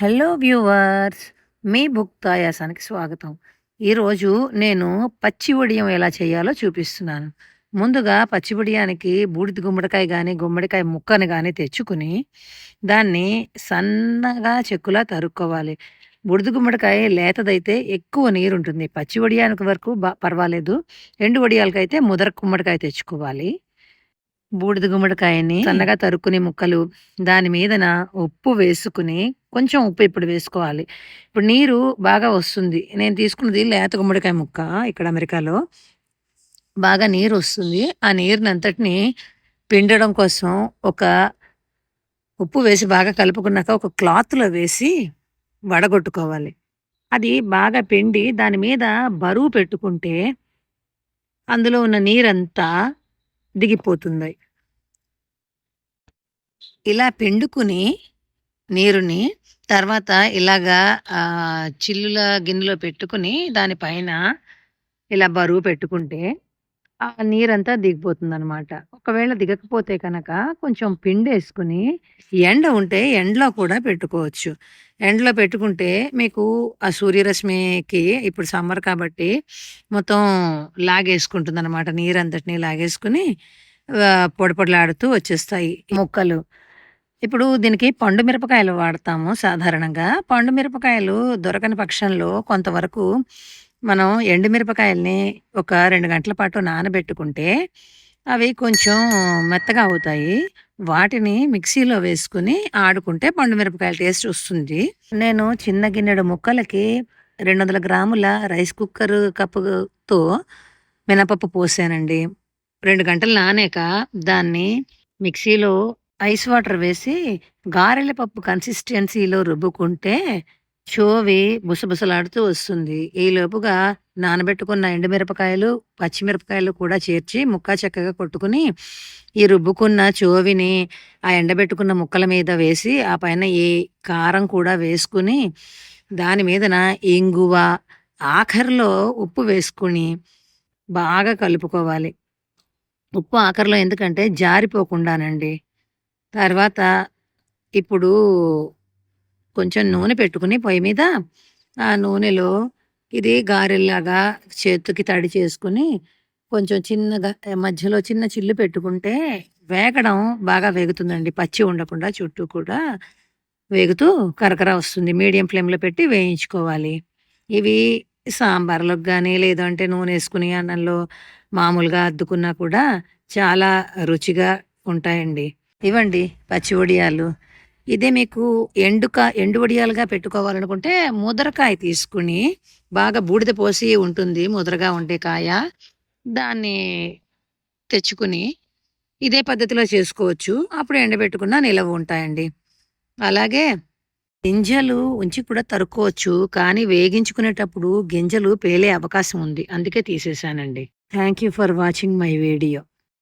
Hello viewers మీ బుక్ తాయాసానికి స్వాగతం. ఈరోజు నేను పచ్చి వడియం ఎలా చేయాలో చూపిస్తున్నాను. ముందుగా పచ్చి వడియానికి బూడిద గుమ్మడికాయ కానీ గుమ్మడికాయ ముక్కను కానీ తెచ్చుకుని దాన్ని సన్నగా చెక్కులా తరుక్కోవాలి. బూడిద గుమ్మడికాయ లేతదైతే ఎక్కువ నీరు ఉంటుంది పచ్చి వడియానికి వరకు బా పర్వాలేదు. ఎండు వడియాలకైతే ముదర గుమ్మడికాయ తెచ్చుకోవాలి. బూడిద గుమ్మడికాయని సన్నగా తరుక్కునే ముక్కలు దాని మీదన ఉప్పు వేసుకుని కొంచెం ఉప్పు ఇప్పుడు వేసుకోవాలి. ఇప్పుడు నీరు బాగా వస్తుంది. నేను తీసుకున్నది లేత గుమ్మడికాయ ముక్క ఇక్కడ అమెరికాలో. బాగా నీరు వస్తుంది. ఆ నీరుని అంతటిని పిండడం కోసం ఒక ఉప్పు వేసి బాగా కలుపుకున్నాక ఒక క్లాత్లో వేసి వడగొట్టుకోవాలి. అది బాగా పిండి దాని మీద బరువు పెట్టుకుంటే అందులో ఉన్న నీరంతా దిగిపోతుంది ఇలా పిండుకుని నీరుని తర్వాత ఇలాగా ఆ, చిల్లుల గిన్నెలో పెట్టుకుని దానిపైన ఇలా బరువు పెట్టుకుంటే ఆ నీరంతా దిగిపోతుంది అనమాట ఒకవేళ దిగకపోతే కనుక కొంచెం పిండి వేసుకుని ఎండ ఉంటే ఎండలో కూడా పెట్టుకోవచ్చు. ఎండలో పెట్టుకుంటే మీకు ఆ సూర్యరశ్మికి ఇప్పుడు సమ్మర్ కాబట్టి మొత్తం లాగేసుకుంటుంది అనమాట నీరంతటిని లాగేసుకుని ఆ, వచ్చేస్తాయి ముక్కలు. ఇప్పుడు దీనికి పండు మిరపకాయలు వాడతాము సాధారణంగా. పండు మిరపకాయలు దొరకని పక్షంలో కొంతవరకు మనం ఎండుమిరపకాయల్ని ఒక రెండు గంటల పాటు నానబెట్టుకుంటే అవి కొంచెం మెత్తగా అవుతాయి. వాటిని మిక్సీలో వేసుకుని ఆడుకుంటే పండు మిరపకాయల టేస్ట్ వస్తుంది. నేను చిన్న గిన్నెడు ముక్కలకి రెండు వందల గ్రాముల రైస్ కుక్కర్ కప్పుతో మినపప్పు పోసానండి. రెండు గంటలు నానాక దాన్ని మిక్సీలో ఐస్ వాటర్ వేసి గారెల పప్పు కన్సిస్టెన్సీలో రుబ్బుకుంటే చోవి బుసబుసలాడుతూ వస్తుంది. ఈ లోపుగా నానబెట్టుకున్న ఎండుమిరపకాయలు పచ్చిమిరపకాయలు కూడా చేర్చి ముక్క చక్కగా కొట్టుకుని ఈ రుబ్బుకున్న చోవిని ఆ ఎండబెట్టుకున్న ముక్కల మీద వేసి ఆ పైన ఈ కారం కూడా వేసుకుని దాని మీదన ఇంగువ ఆఖరిలో ఉప్పు వేసుకుని బాగా కలుపుకోవాలి. ఉప్పు ఆఖరిలో ఎందుకంటే జారిపోకుండానండి. తర్వాత ఇప్పుడు కొంచెం నూనె పెట్టుకుని పొయ్యి మీద ఆ నూనెలో ఇది గారెల్లాగా చేతికి తడి చేసుకుని కొంచెం చిన్నగా మధ్యలో చిన్న చిల్లు పెట్టుకుంటే వేగడం బాగా వేగుతుందండి. పచ్చి ఉండకుండా చుట్టూ కూడా వేగుతూ కరకర వస్తుంది. మీడియం ఫ్లేమ్లో పెట్టి వేయించుకోవాలి. ఇవి సాంబార్లోకి కానీ లేదంటే నూనె వేసుకుని అన్నంలో మామూలుగా అద్దుకున్నా కూడా చాలా రుచిగా ఉంటాయండి. ఇవ్వండి పచ్చి వడియాలు ఇదే మీకు ఎండుక ఎండు వడియాలుగా పెట్టుకోవాలనుకుంటే ముదరకాయ తీసుకుని బాగా బూడిద పోసి ఉంటుంది ముదరగా ఉండే కాయ. దాన్ని తెచ్చుకుని ఇదే పద్ధతిలో చేసుకోవచ్చు. అప్పుడు ఎండబెట్టుకున్న నిలవ ఉంటాయండి. అలాగే గింజలు ఉంచి కూడా తరుక్కోవచ్చు. కానీ వేగించుకునేటప్పుడు గింజలు పేలే అవకాశం ఉంది. అందుకే తీసేశానండి. Thank you for watching my video